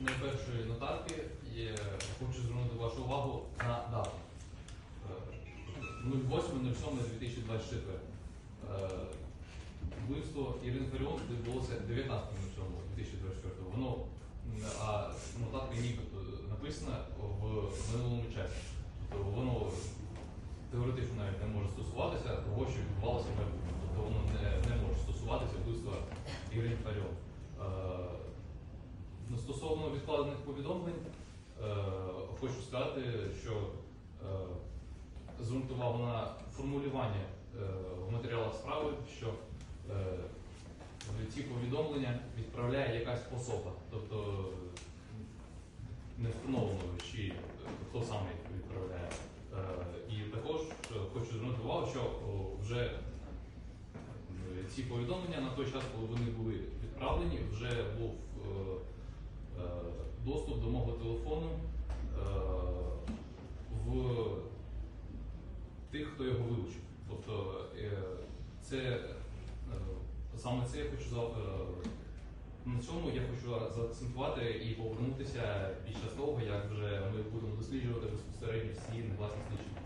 найпершої нотарки є, хочу звернути вашу увагу на дату. Е, 08.07.2024. Е, Вбивство Ірини Фаріон відбулося 19.07.2024. Воно, а нотатка нібито написана в минулому часі. Тобто воно теоретично навіть не може стосуватися того, що відбувалося в майбутньому. Тобто воно не, не може стосуватися вбивства Ірини Фаріон. Відкладених повідомлень, е, хочу сказати, що е, на формулювання е, в матеріалах справи, що ці повідомлення відправляє якась особа. Тобто не встановлено, чи хто саме їх відправляє. І також хочу звернути увагу, що вже ці повідомлення на той час, коли вони були відправлені, вже був телефону е, в тих, хто його вилучив. Тобто е, це е, саме це я хочу на цьому я хочу заакцентувати і повернутися під час того, як вже ми будемо досліджувати безпосередньо всі негласні слідчі